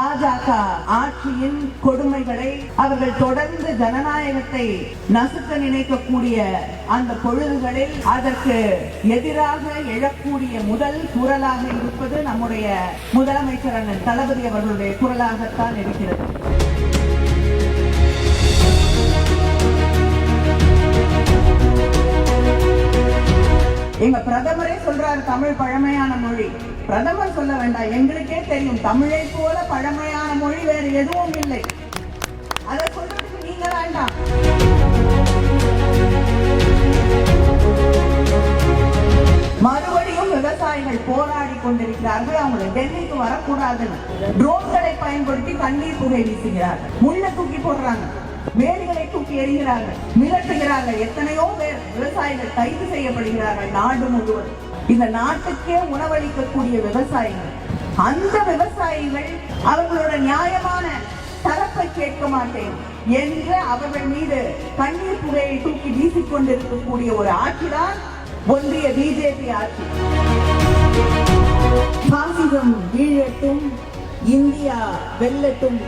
பாஜக ஆட்சியின் கொடுமைகளை அவர்கள் தொடர்ந்து ஜனநாயகத்தை நசுக்க நினைக்கக்கூடிய அந்த பொழுதுகளில் அதற்கு எதிராக எழக்கூடிய முதல் குரலாக இருப்பது நம்முடைய முதலமைச்சர் அண்ணன் தளபதி அவர்களுடைய குரலாகத்தான் இருக்கிறது. எங்க பிரதமரே சொல்றாரு தமிழ் பழமையான மொழி. பிரதமர் சொல்ல வேண்டாம். எங்களுக்கே தெரியும் தமிழை போல பழமையான மொழி வேறு எதுவும் இல்லை. அதை சொல்றதுக்கு நீங்க வேண்டாம். மறுபடியும் விவசாயிகள் போராடி கொண்டிருக்கிறார்கள். அவங்க டெல்லிக்கு வரக்கூடாதுன்னு. ட்ரோன்களை பயன்படுத்தி கண்ணீர் புகை வீசுகிறார்கள். முள்ள தூக்கி போடுறாங்க. வேலிகளை தூக்கி எறிகிறார்கள் மிரட்டுகிறார்கள். எத்தனையோ பேர் விவசாயிகள் கைது செய்யப்படுகிறார்கள் நாடு முழுவதும். இந்த நாட்டுக்கே உணவளிக்கக்கூடிய விவசாயிகள் அந்த விவசாயிகள் அவர்களோட நியாயமான தரப்பை கேட்க மாட்டேன் என்று அவர்கள் மீது கண்ணீர் புகையை தூக்கி வீசிக்கொண்டிருக்கக்கூடிய ஒரு ஆட்சிதான் ஒன்றிய பிஜேபி ஆட்சி. பாசிசம் வீழட்டும் இந்தியா வெல்லட்டும்.